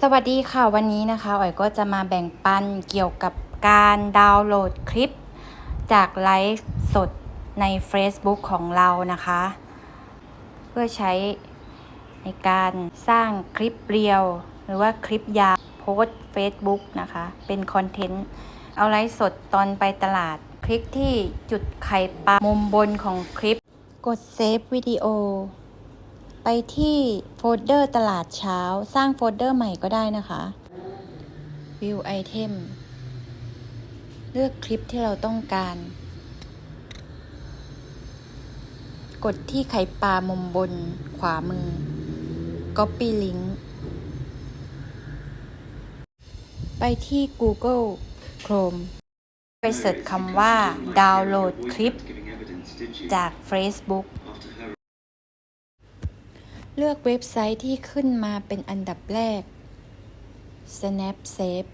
สวัสดีค่ะวันนี้นะคะอ๋อยก็จะมาแบ่งปันเกี่ยวกับการดาวน์โหลดคลิป จากไลฟ์สดใน Facebook ของเรานะคะ เพื่อใช้ในการสร้างคลิปเรียว หรือว่าคลิปยาวโพสต์ Facebook นะคะ เป็นคอนเทนต์ เอาไลฟ์สดตอนไปตลาด คลิกที่จุดไข่ปลามุมบนของคลิป กดเซฟวิดีโอ ไปที่โฟลเดอร์ตลาดเช้า สร้างโฟลเดอร์ใหม่ก็ได้นะคะ View Item เลือกคลิปที่เราต้องการ กดที่ไข่ปลามุมบนขวามือ Copy Link ไปที่ Google Chrome ไปเสิร์ชคำว่าดาวน์โหลดคลิปจาก Facebook เลือกเว็บไซต์ที่ขึ้นมาเป็นอันดับแรก Snapsave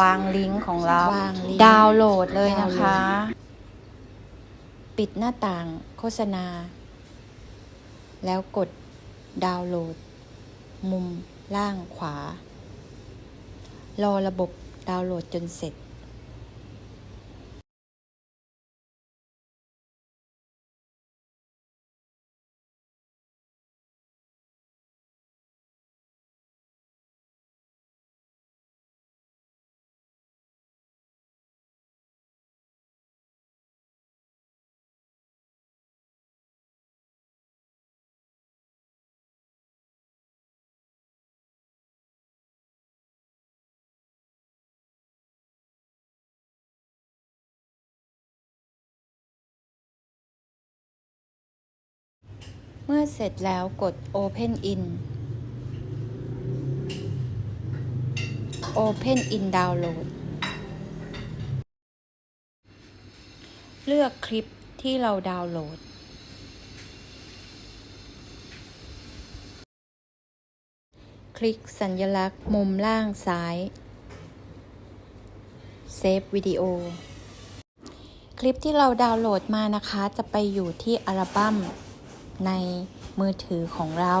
วางลิงก์ของเรา วางลิงก์ ดาวน์โหลดเลยนะดาวน์โหลคะดปิดหน้าต่างโฆษณา แล้วกดดาวน์โหลด มุมล่างขวา รอระบบดาวน์โหลดจนเสร็จ เมื่อเสร็จแล้วกด Open in Open in Download เลือกคลิปที่เราดาวน์โหลด คลิกสัญลักษณ์มุมล่างซ้าย Save วิดีโอ คลิปที่เราดาวน์โหลดมานะคะ จะไปอยู่ที่อัลบั้ม ในมือถือของเรา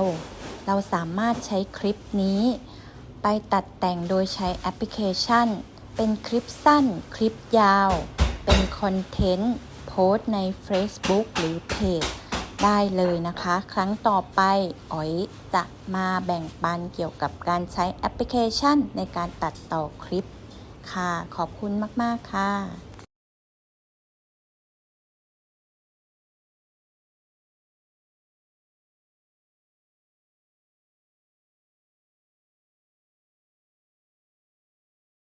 เราสามารถใช้คลิปนี้ ไปตัดแต่งโดยใช้แอปพลิเคชัน เป็นคลิปสั้น คลิปยาว เป็นคอนเทนต์โพสใน Facebook หรือเพจได้เลยนะคะ ครั้งต่อไปอ๋อยจะมาแบ่งปันเกี่ยวกับการใช้แอปพลิเคชันในการตัดต่อคลิปค่ะ ขอบคุณมาก ๆ ค่ะ